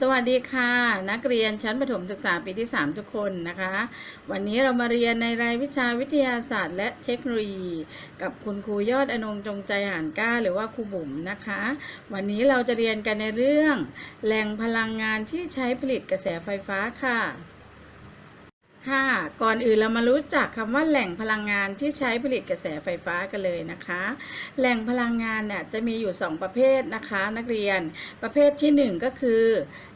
สวัสดีค่ะ นักเรียนชั้นประถมศึกษาปีที่ 3 ทุกคนนะคะ วันนี้เรามาเรียนในรายวิชาวิทยาศาสตร์ และเทคโนโลยี กับคุณครูยอดอนงจงใจหานก้า หรือว่าครูบุ๋มนะคะ วันนี้เราจะเรียนกันในเรื่อง แหล่งพลังงานที่ใช้ผลิตกระแสไฟฟ้าค่ะ 5. ก่อนอื่นเรามารู้จักคำว่าแหล่งพลังงานที่ใช้ผลิตกระแสไฟฟ้ากันเลยนะคะ แหล่งพลังงานเนี่ยจะมีอยู่ 2 ประเภทนะคะ นักเรียน ประเภทที่ 1 ก็คือ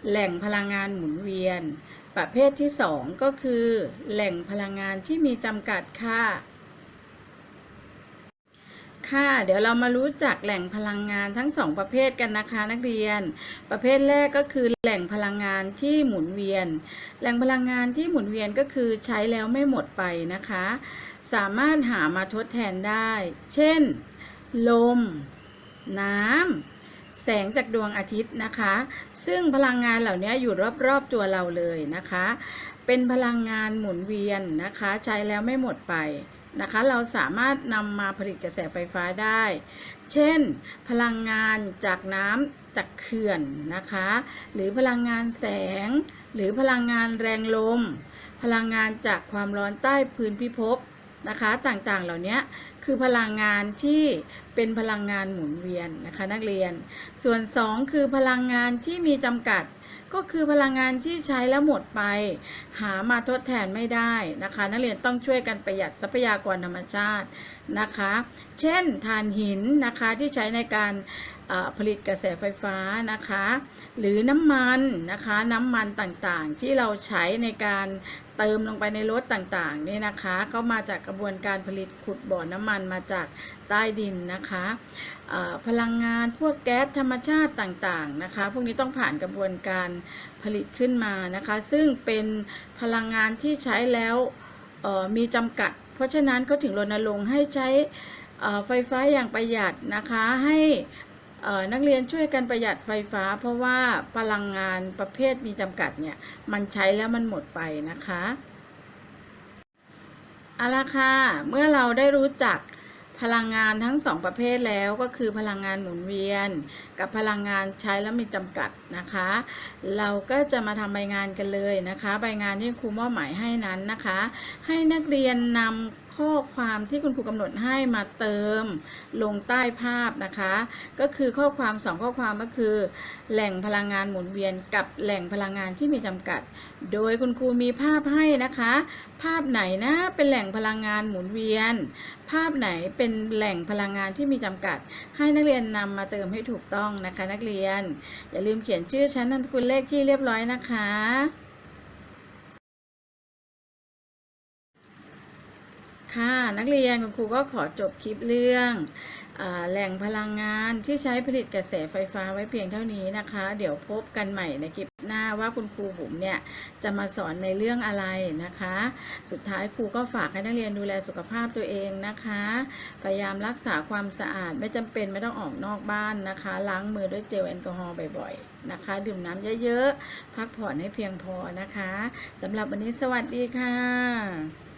แหล่งพลังงานหมุนเวียน ประเภทที่ 2 ก็คือ แหล่งพลังงานที่มีจำกัดค่ะ ค่ะ เดี๋ยวเรามารู้จักแหล่งพลังงานทั้งสองประเภทกันนะคะนักเรียน ประเภทแรกก็คือแหล่งพลังงานที่หมุนเวียน แหล่งพลังงานที่หมุนเวียนก็คือใช้แล้วไม่หมดไปนะคะ สามารถหามาทดแทนได้ เช่น ลม น้ำแสงจากดวงอาทิตย์นะคะ ซึ่งพลังงานเหล่านี้อยู่รอบๆตัวเราเลยนะคะ เป็นพลังงานหมุนเวียนนะคะ ใช้แล้วไม่หมดไป นะคะ เราสามารถนำมาผลิตกระแสไฟฟ้าได้ เช่น พลังงานจากน้ำจากเขื่อนนะคะ หรือพลังงานแสง หรือพลังงานแรงลม พลังงานจากความร้อนใต้พื้นพิภพนะคะต่างๆเหล่านี้คือพลังงานที่เป็นพลังงานหมุนเวียนนะคะนักเรียน ส่วน 2 คือพลังงานที่มีจำกัด ก็คือพลังงานที่ใช้แล้วหมดไป หามาทดแทนไม่ได้นะคะ นักเรียนต้องช่วยกันประหยัดทรัพยากรธรรมชาตินะคะ เช่นถ่านหินนะคะที่ใช้ในการผลิตกระแสไฟฟ้านะคะ หรือน้ำมันนะคะน้ำมันต่างๆ ที่เราใช้ในการเติมลงไปในรถต่างๆนี่นะคะก็มาจากกระบวนการผลิตขุดบ่อน้ำมันมาจากใต้ดินนะคะพลังงานพวกแก๊สธรรมชาติต่างๆนะคะ พวกนี้ต้องผ่านกระบวนการผลิตขึ้นมานะคะ ซึ่งเป็นพลังงานที่ใช้แล้วมีจำกัด เพราะฉะนั้นก็ถึงรณรงค์ให้ใช้ไฟฟ้าอย่างประหยัดนะคะให้ นักเรียนช่วยกันประหยัดไฟฟ้า เพราะว่าพลังงานประเภทมีจำกัดเนี่ยมันใช้แล้วมันหมดไปนะคะเอาละค่ะเมื่อเราได้รู้จักพลังงานทั้งสองประเภทแล้วก็คือพลังงานหมุนเวียน กับพลังงานใช้แล้วมีจำกัดนะคะ เราก็จะมาทำใบงานกันเลยนะคะ ใบงานที่ครูมอบหมายให้นั้นนะคะ ให้นักเรียนนำ ข้อความที่คุณครูกำหนดให้มาเติมลงใต้ภาพนะคะ ก็คือข้อความสองข้อความก็คือ แหล่งพลังงานหมุนเวียนกับแหล่งพลังงานที่มีจำกัด โดยคุณครูมีภาพให้นะคะ ภาพไหนนะเป็นแหล่งพลังงานหมุนเวียน ภาพไหนเป็นแหล่งพลังงานที่มีจำกัด ให้นักเรียนนำมาเติมให้ถูกต้องนะคะ นักเรียนอย่าลืมเขียนชื่อชั้นนามสกุลเลขที่เรียบร้อยนะคะ ค่ะ นักเรียนคุณครูก็ขอจบคลิปเรื่องอแหล่งพลังงานที่ใช้ผลิตกระแสไฟฟ้าไว้เพียงเท่านี้นะคะ เดี๋ยวพบกันใหม่ในคลิปหน้าว่าคุณครูบุ๋มเนี่ยจะมาสอนในเรื่องอะไรนะคะ สุดท้ายครูก็ฝากให้นักเรียนดูแลสุขภาพตัวเองนะคะ พยายามรักษาความสะอาดไม่จำเป็นไม่ต้องออกนอกบ้านนะคะ ล้างมือด้วยเจลแอลกอฮอล์บ่อยๆนะคะ ดื่มน้ำเยอะๆ พักผ่อนให้เพียงพอนะคะสำหรับวันนี้สวัสดีค่ะ